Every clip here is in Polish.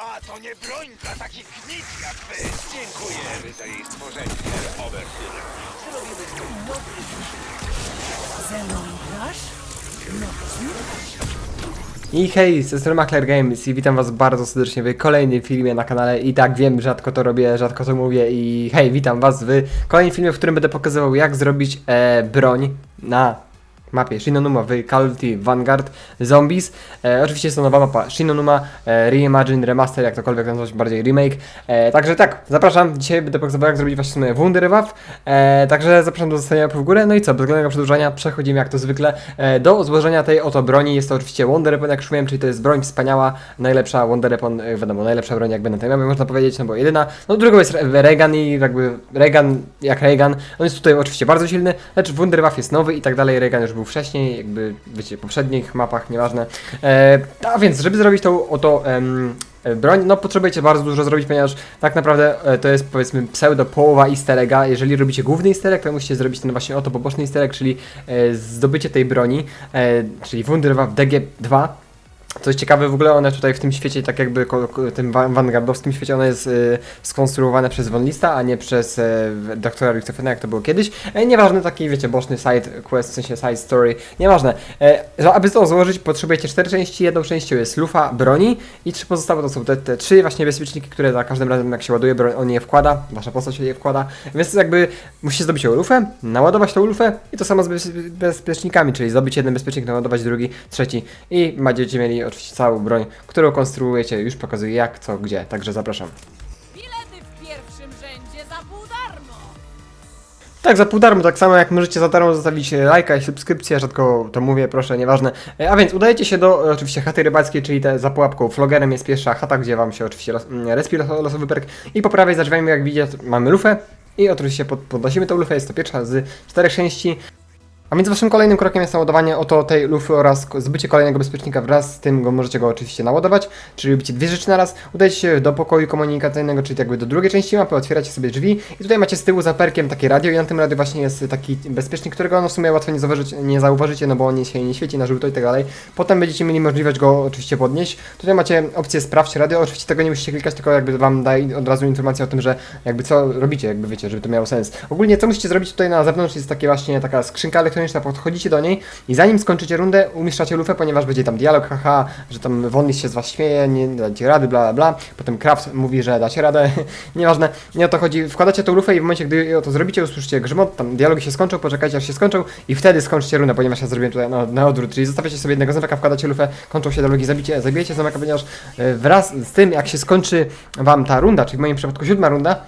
Bitwa to nie broń dla takich nic jak wy. Dziękujemy za jej stworzenie, Overseer. Zrobimy z tym nowy Ze mną? No, I hej, z strony Macler Games i witam was bardzo serdecznie w kolejnym filmie na kanale i tak wiem, rzadko to robię, rzadko to mówię i hej, witam was w kolejnym filmie, w którym będę pokazywał jak zrobić e, broń na mapie Shinonuma w Vanguard Zombies. E, oczywiście jest to nowa mapa Shinonuma, e, Reimagine, Remaster, jak tokolwiek nazwać, bardziej remake. E, także tak, zapraszam, dzisiaj będę pokazywał jak zrobić właśnie sobie Wunderwaff. E, także zapraszam do zostawienia łapy w górę, no i co, bez kolejnego przedłużania przechodzimy jak to zwykle e, do złożenia tej oto broni. Jest to oczywiście Wonder Weapon, jak już mówiłem, czyli to jest broń wspaniała, najlepsza Wonder Weapon, e, wiadomo, najlepsza broń jakby na tej mapie można powiedzieć, no bo jedyna. No drugą jest Re- Reagan i jakby Reagan jak Reagan, on jest tutaj oczywiście bardzo silny, lecz Wunderwaff jest nowy i tak dalej, Reagan już był wcześniej, jakby wiecie, poprzednich mapach, nieważne. E, a więc, żeby zrobić tą oto em, e, broń, no potrzebujecie bardzo dużo zrobić, ponieważ tak naprawdę e, to jest powiedzmy pseudo połowa easter. Jeżeli robicie główny easter egg, to musicie zrobić ten właśnie oto poboczny easter egg, czyli e, zdobycie tej broni, e, czyli Wunderwaff DG2. Coś ciekawe, w ogóle one tutaj w tym świecie, tak jakby tym vanguardowskim świecie, one jest y, skonstruowane przez Von Lista, a nie przez y, doktora Richtophena, jak to było kiedyś. E, nieważne, taki wiecie, boczny side quest, w sensie side story, nieważne. E, aby to złożyć, potrzebujecie cztery części, jedną częścią jest lufa broni i trzy pozostałe to są te, te trzy właśnie bezpieczniki, które za każdym razem jak się ładuje broń, on je wkłada, wasza postać je wkłada, więc jakby musicie zdobyć ją lufę, naładować tą lufę i to samo z bez, bezpiecznikami, czyli zdobyć jeden bezpiecznik, naładować drugi, trzeci i będziecie mieli oczywiście całą broń, którą konstruujecie, już pokazuję jak, co, gdzie, także zapraszam. Bilety w pierwszym rzędzie za pół darmo! Tak, za pół darmo, tak samo jak możecie za darmo zostawić e, lajka i subskrypcję, rzadko to mówię, proszę, nieważne. E, A więc udajecie się do e, oczywiście chaty rybackiej, czyli te za pułapką flogerem jest pierwsza chata, gdzie wam się oczywiście los, mm, respi los, losowy perk i po prawej za drzwiami jak widzicie mamy lufę i oczywiście pod, podnosimy tą lufę, jest to pierwsza z czterech części. A więc waszym kolejnym krokiem jest naładowanie oto tej lufy oraz zbycie kolejnego bezpiecznika wraz z tym go możecie go oczywiście naładować, czyli robicie dwie rzeczy na raz, udajecie się do pokoju komunikacyjnego, czyli jakby do drugiej części mapy, otwieracie sobie drzwi i tutaj macie z tyłu za perkiem takie radio i na tym radiu właśnie jest taki bezpiecznik, którego no w sumie łatwo nie zauważycie, nie zauważycie, no bo on się nie świeci na żółto i tak dalej. Potem będziecie mieli możliwość go oczywiście podnieść. Tutaj macie opcję sprawdź radio, oczywiście tego nie musicie klikać, tylko jakby wam daje od razu informację o tym, że jakby co robicie, jakby wiecie, żeby to miało sens. Ogólnie co musicie zrobić tutaj na zewnątrz jest takie właśnie taka skrzynka elektroniczna, podchodzicie do niej i zanim skończycie rundę, umieszczacie lufę, ponieważ będzie tam dialog, haha, że tam Wonlis się z was śmieje, nie dacie rady, bla bla. Potem Kraft mówi, że dacie radę, nieważne, nie o to chodzi. Wkładacie tą lufę i w momencie, gdy to zrobicie, usłyszycie grzmot, tam dialogi się skończą, poczekajcie aż się skończą i wtedy skończycie rundę, ponieważ ja zrobiłem tutaj na, na odwrót, czyli zostawiacie sobie jednego zombiaka, wkładacie lufę, kończą się dialogi, zabicie, zabijecie zombiaka, ponieważ e, wraz z tym, jak się skończy wam ta runda, czyli w moim przypadku siódma runda,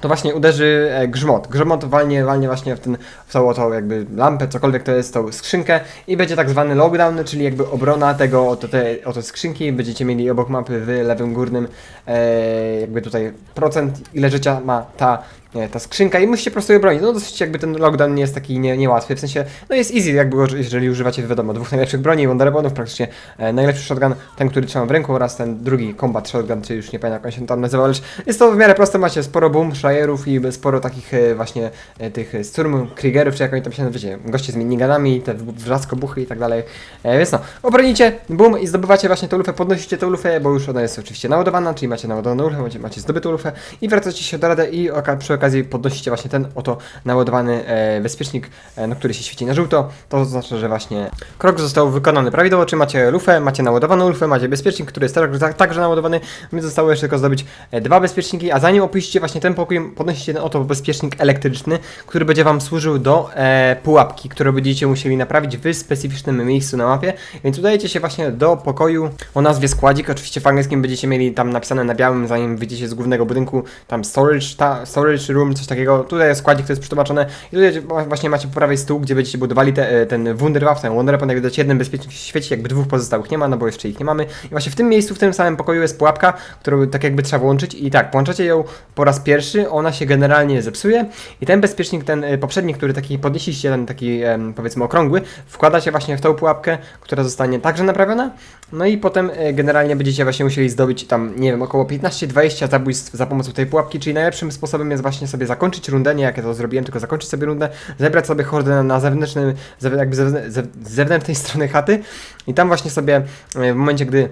to właśnie uderzy e, grzmot. Grzmot walnie, walnie właśnie w ten, w tą oto jakby lampę, cokolwiek to jest, tą skrzynkę i będzie tak zwany lockdown, czyli jakby obrona tego oto, tej oto skrzynki. Będziecie mieli obok mapy w lewym górnym e, jakby tutaj procent, ile życia ma ta nie, ta skrzynka i musicie po prostu je bronić. No dosyć jakby ten lockdown nie jest taki nie, niełatwy, w sensie, no jest easy jakby, jeżeli używacie, wiadomo, dwóch najlepszych broni, Wonder Weaponów, praktycznie e, najlepszy shotgun, ten, który trzymam w ręku oraz ten drugi combat shotgun, czy już nie pamiętam jak on się tam nazywa, lecz jest to w miarę proste, macie sporo boom, shryerów i sporo takich e, właśnie e, tych sturm kriegerów, czy jak oni tam się wiecie, goście z minigunami, te wrzaskobuchy i tak dalej, e, więc no, obronicie, boom i zdobywacie właśnie tą lufę, podnosicie tą lufę, bo już ona jest oczywiście naładowana, czyli macie naładowaną lufę, macie, macie zdobytą lufę i wracacie się do radę i oka, przy okazji podnosicie właśnie ten oto naładowany e, bezpiecznik, e, no, który się świeci na żółto, to znaczy, że właśnie krok został wykonany prawidłowo, czy macie lufę, macie naładowaną lufę, macie bezpiecznik, który jest także, także naładowany, więc zostało jeszcze tylko zdobyć e, dwa bezpieczniki, a zanim opuścicie właśnie ten pokój, podnosicie ten oto bezpiecznik elektryczny, który będzie Wam służył do e, pułapki, które będziecie musieli naprawić w specyficznym miejscu na mapie, więc udajecie się właśnie do pokoju o nazwie składzik, oczywiście w angielskim będziecie mieli tam napisane na białym, zanim wyjdziecie z głównego budynku, tam storage, ta, storage room, coś takiego, tutaj jest składzik, to jest przetłumaczone i tutaj właśnie macie po prawej stół, gdzie będziecie budowali te, e, ten Wunderwaff, ten Wonder Weapon, jak widać jeden bezpiecznik się świeci, jakby dwóch pozostałych nie ma, no bo jeszcze ich nie mamy. I właśnie w tym miejscu, w tym samym pokoju jest pułapka, którą tak jakby trzeba włączyć. I tak, włączacie ją po raz pierwszy, ona się generalnie zepsuje. I ten bezpiecznik, ten e, poprzedni, który taki podnieśliście, ten taki powiedzmy okrągły, wkładacie właśnie w tą pułapkę, która zostanie także naprawiona, no i potem e, generalnie będziecie właśnie musieli zdobyć tam, nie wiem, około 15-20 zabójstw za pomocą tej pułapki, czyli najlepszym sposobem jest właśnie sobie zakończyć rundę, nie jak ja to zrobiłem, tylko zakończyć sobie rundę, zebrać sobie hordę na, zewnętrznym, zew- jakby zewnętrznej strony chaty. I tam właśnie sobie e, w momencie, gdy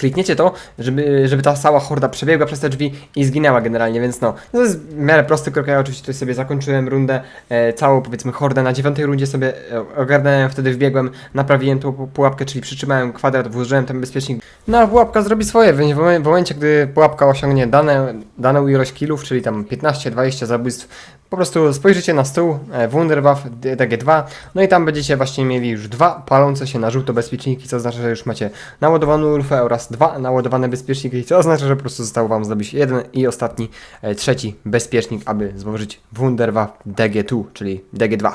klikniecie to, żeby, żeby ta cała horda przebiegła przez te drzwi i zginęła generalnie, więc no, to jest w miarę prosty krok, ja oczywiście tutaj sobie zakończyłem rundę, e, całą powiedzmy hordę, na dziewiątej rundzie sobie e, ogarnąłem, wtedy wbiegłem, naprawiłem tą pu- pułapkę, czyli przytrzymałem kwadrat, włożyłem ten bezpiecznik, no a pułapka zrobi swoje, więc w momencie, gdy pułapka osiągnie dane, daną ilość killów, czyli tam 15-20 zabójstw, po prostu spojrzycie na stół e, Wunderwaffe D- DG2, no i tam będziecie właśnie mieli już dwa palące się na żółto bezpieczniki, co oznacza, że już macie naładowaną lufę oraz dwa naładowane bezpieczniki, co oznacza, że po prostu zostało wam zdobyć jeden i ostatni, e, trzeci bezpiecznik, aby złożyć Wunderwaffe DG2, czyli DG2.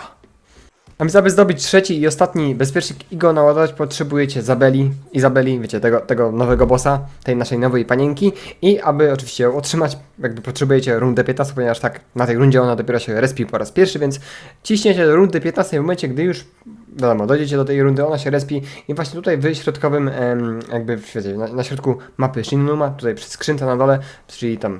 Aby zdobyć trzeci i ostatni bezpiecznik i go naładować potrzebujecie Zabeli, Izabeli, wiecie, tego, tego nowego bossa, tej naszej nowej panienki. I aby oczywiście ją otrzymać, jakby potrzebujecie rundę 15, ponieważ tak na tej rundzie ona dopiero się respi po raz pierwszy, więc ciśniecie do rundy 15 w momencie, gdy już wiadomo, dojdziecie do tej rundy, ona się respi. I właśnie tutaj w środkowym, jakby na, na środku mapy Shinnuma, tutaj przy skrzynce na dole, czyli tam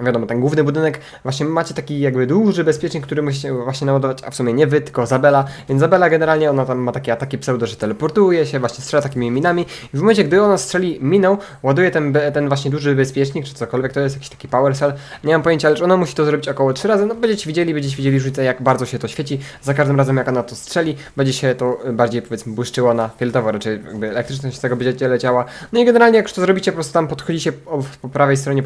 wiadomo, ten główny budynek, właśnie macie taki jakby duży bezpiecznik, który musicie właśnie naładować, a w sumie nie wy, tylko Zabela, więc Zabela generalnie ona tam ma takie ataki pseudo, że teleportuje się, właśnie strzela takimi minami. I w momencie, gdy ona strzeli miną, ładuje ten, ten właśnie duży bezpiecznik, czy cokolwiek to jest, jakiś taki power cell, nie mam pojęcia, lecz ona musi to zrobić około 3 razy, no będziecie widzieli, będziecie widzieli różnicę, jak bardzo się to świeci, za każdym razem jak ona to strzeli, będzie się to bardziej powiedzmy błyszczyło na fioletowo, raczej jakby elektryczność z tego będzie leciała, no i generalnie jak już to zrobicie, po prostu tam podchodzicie po, prawej stronie,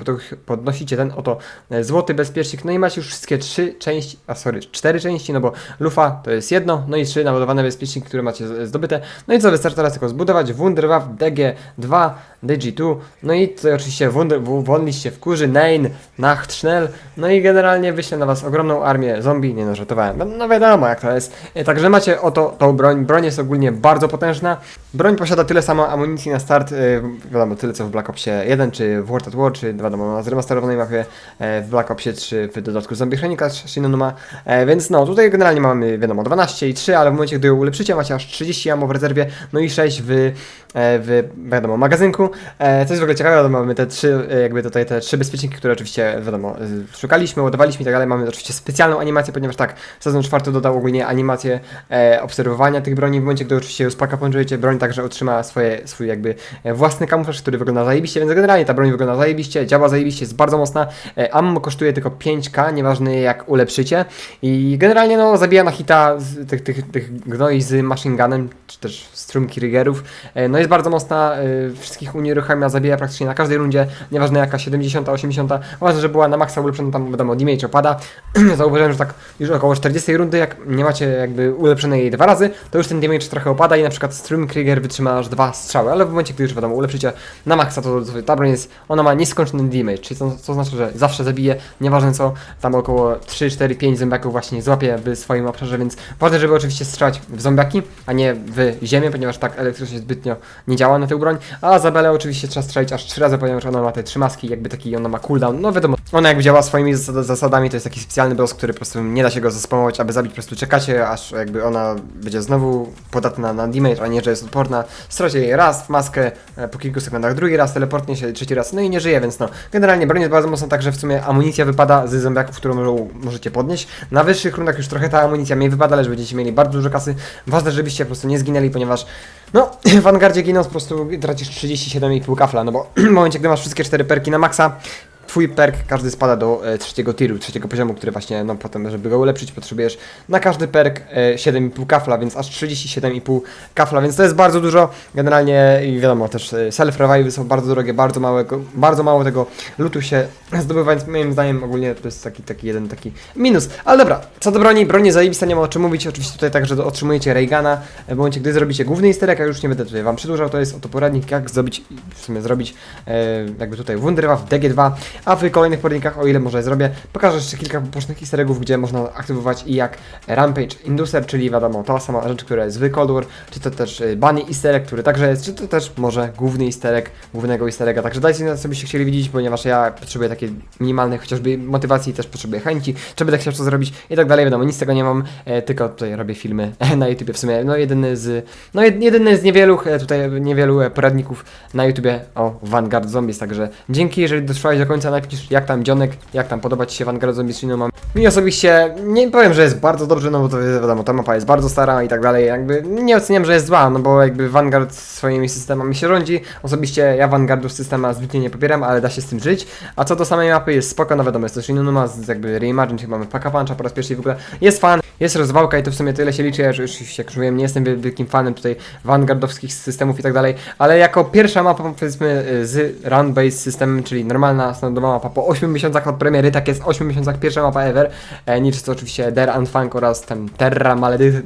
podnosicie ten oto e, złoty bezpiecznik, no i macie już wszystkie trzy części, a sorry, cztery części, no bo lufa to jest jedno, no i trzy naładowane bezpieczniki, które macie zdobyte, no i co, wystarczy teraz tylko zbudować Wunderwaffe DG2, DG2, no i tutaj oczywiście wonliście w kurzy, Nein, Nacht, Schnell, no i generalnie wyślę na was ogromną armię zombie, nie no, żartowałem, no, no wiadomo jak to jest, E, także macie oto tą broń, broń jest ogólnie bardzo potężna, broń posiada tyle samo amunicji na start, e, wiadomo, tyle co w Black Opsie 1, czy w World at War, czy wiadomo, na zremasterowanej mapie e, w Black Opsie 3 w dodatku Zombie Chronika Shinnuma, e, więc no, tutaj generalnie mamy, wiadomo, 12 i 3, ale w momencie, gdy ją ulepszycie, macie aż 30 ammo w rezerwie, no i 6 w, e, w wiadomo, magazynku, e, co jest w ogóle ciekawe, wiadomo, mamy te trzy, jakby tutaj te trzy bezpieczniki, które oczywiście, wiadomo, szukaliśmy, ładowaliśmy i tak dalej, mamy oczywiście specjalną animację, ponieważ tak, sezon czwarty dodał ogólnie animację obserwowania tych broni, w momencie, gdy oczywiście ją spaka połączycie, broń także otrzyma swoje, swój jakby e, własny kamuflaż, który wygląda zajebiście, więc generalnie ta broń wygląda zajebiście, działa zajebiście, jest bardzo mocna, e, ammo kosztuje tylko 5k, nieważne jak ulepszycie. I generalnie no zabija na hita tych, tych, tych gnoi z machine gunem, czy też strumki riggerów, e, no jest bardzo mocna, wszystkich unieruchamia, zabija praktycznie na każdej rundzie, nieważne jaka 70, 80, ważne, że była na maksa ulepszona, tam wiadomo, damage opada, zauważyłem, że tak już około 40 rundy, jak nie macie jakby ulepszonej jej dwa razy, to już ten damage trochę opada i na przykład Strum Krieger wytrzyma aż dwa strzały, ale w momencie, gdy już wiadomo, ulepszycie na maksa, to, to ta broń jest, ona ma nieskończony damage, czyli to, to znaczy, że zawsze zabije, nieważne co, tam około 3, 4, 5 zombiaków właśnie złapie w swoim obszarze, więc ważne, żeby oczywiście strzelać w zombiaki, a nie w ziemię, ponieważ tak elektrycznie zbytnio nie działa na tę broń, a Zabelę oczywiście trzeba strzelić aż 3 razy, ponieważ ona ma te trzy maski, jakby taki, ona ma cooldown, no wiadomo, ona jakby działa swoimi zasad- zasadami, to jest taki specjalny boss, który po prostu nie da się go zaspamować, aby zabić, po prostu czekacie, aż jakby ona będzie znowu podatna na damage, a nie, że jest odporna, stracie jej raz w maskę, e, po kilku sekundach drugi raz, teleportnie się trzeci raz, no i nie żyje, więc no, generalnie broń jest bardzo mocna, także w sumie amunicja wypada z zombiaków, którą mo- możecie podnieść, na wyższych rundach już trochę ta amunicja mniej wypada, lecz będziecie mieli bardzo dużo kasy, ważne, żebyście po prostu nie zginęli, ponieważ no, w Vanguardzie ginąc po prostu tracisz 37,5 kafla, no bo w momencie, gdy masz wszystkie cztery perki na maksa, twój perk każdy spada do e, trzeciego tiru, trzeciego poziomu, który właśnie, no potem, żeby go ulepszyć, potrzebujesz na każdy perk e, 7,5 kafla, więc aż 37,5 kafla, więc to jest bardzo dużo. Generalnie i wiadomo, też e, self-revive są bardzo drogie, bardzo małego, bardzo mało tego lutu się zdobywa, więc moim zdaniem ogólnie to jest taki, taki jeden taki minus. Ale dobra, co do broni, broni zajebista, nie ma o czym mówić, oczywiście tutaj także otrzymujecie Reagana, e, w momencie, gdy zrobicie główny easter egg, ja już nie będę tutaj wam przedłużał, to jest oto poradnik, jak zrobić, w sumie zrobić e, jakby tutaj Wunderwaffe DG2, a w kolejnych poradnikach, o ile może zrobię, pokażę jeszcze kilka pobocznych easter eggów, gdzie można aktywować i jak Rampage Inducer, czyli wiadomo, ta sama rzecz, która jest w czy to też e, Bunny easter egg, który także jest, czy to też może główny easter egg, głównego easter egga, także dajcie na co byście chcieli widzieć, ponieważ ja potrzebuję takiej minimalnej chociażby motywacji, też potrzebuję chęci, czy będę chciał to zrobić i tak dalej, wiadomo, nic z tego nie mam, e, tylko tutaj robię filmy na YouTubie w sumie, no jedyny z, no jed- jedyny z niewielu, e, tutaj niewielu e, poradników na YouTubie o Vanguard Zombies, także dzięki, jeżeli dotrwałeś do końca na napisz jak tam dzionek, jak tam podoba Ci się Vanguard Zombie Shino mam. Mi osobiście nie powiem, że jest bardzo dobrze, no bo to wiadomo, ta mapa jest bardzo stara i tak dalej, jakby nie oceniam, że jest zła, no bo jakby Vanguard swoimi systemami się rządzi. Osobiście ja Vanguardów systema zbytnio nie popieram, ale da się z tym żyć. A co do samej mapy jest spoko, no wiadomo, jest to Shinonuma jakby reimagine, czyli mamy Paka Puncha po raz pierwszy w ogóle jest fan, jest rozwałka i to w sumie tyle się liczy, ja już jak już mówiłem, nie jestem wi- wielkim fanem tutaj Vanguardowskich systemów i tak dalej, ale jako pierwsza mapa powiedzmy y, z run-based systemem, czyli normalna standardowa mapa po 8 miesiącach od premiery, tak jest 8 miesiącach pierwsza mapa ever, e, niż to oczywiście Der Anfang oraz tam Terra Maledy-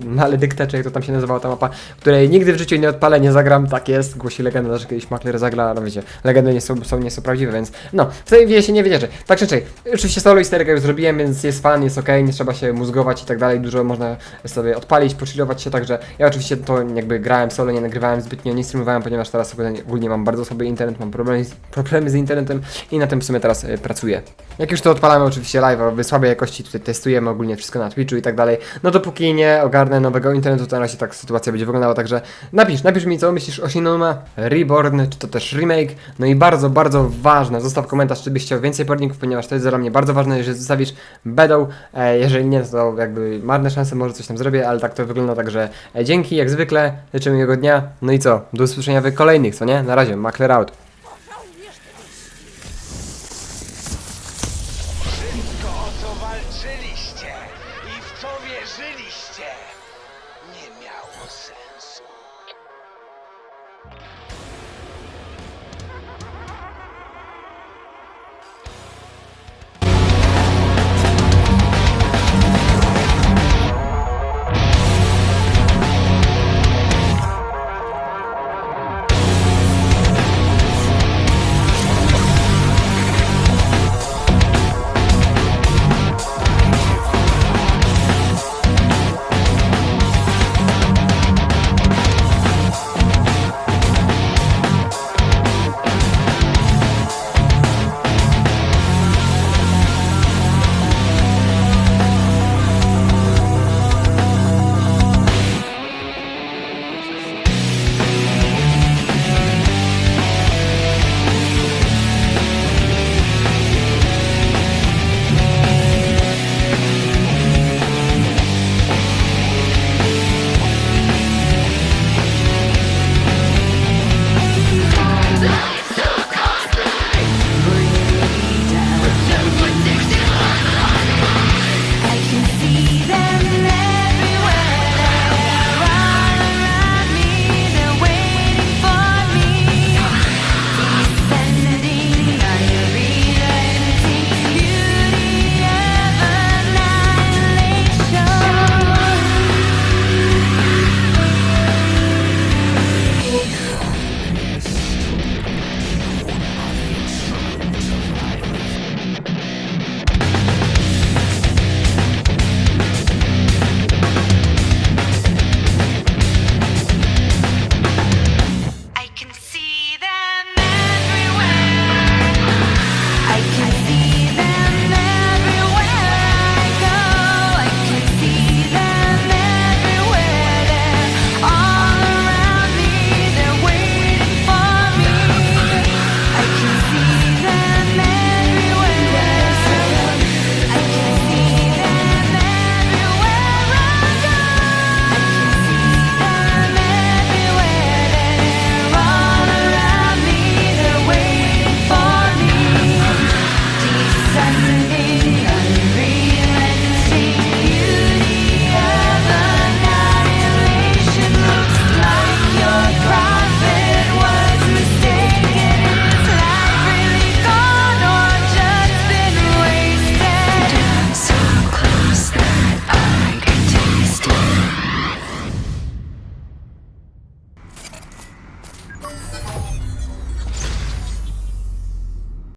czy jak to tam się nazywała ta mapa, której nigdy w życiu nie odpalę, nie zagram, tak jest, głosi legenda, że kiedyś Makler zagra, no wiecie, legendy nie są, są, nie są prawdziwe, więc no, w tej wie się nie wiedzieć. Tak czy inaczej, oczywiście solo egga już zrobiłem, więc jest fan, jest ok, nie trzeba się mózgować i tak dalej, dużo można sobie odpalić, pochillować się, także ja oczywiście to jakby grałem solo, nie nagrywałem zbytnio, nie streamowałem, ponieważ teraz ogólnie, mam bardzo słaby internet, mam problemy problemy z internetem i na tym w sumie teraz e, pracuję. Jak już to odpalamy oczywiście live, w słabej jakości tutaj testujemy ogólnie wszystko na Twitchu i tak dalej, no dopóki nie ogarnę nowego internetu, to na razie tak sytuacja będzie wyglądała, także napisz, napisz mi co myślisz o Shinonuma Reborn, czy to też remake, no i bardzo, bardzo ważne, zostaw komentarz, czy byś chciał więcej porników, ponieważ to jest dla mnie bardzo ważne, jeżeli zostawisz bedą, e, jeżeli nie, to jakby marne szanse, może coś tam zrobię, ale tak to wygląda, także e, dzięki, jak zwykle, życzę miłego dnia, no i co, do usłyszenia w kolejnych, co nie? Na razie, Makler out.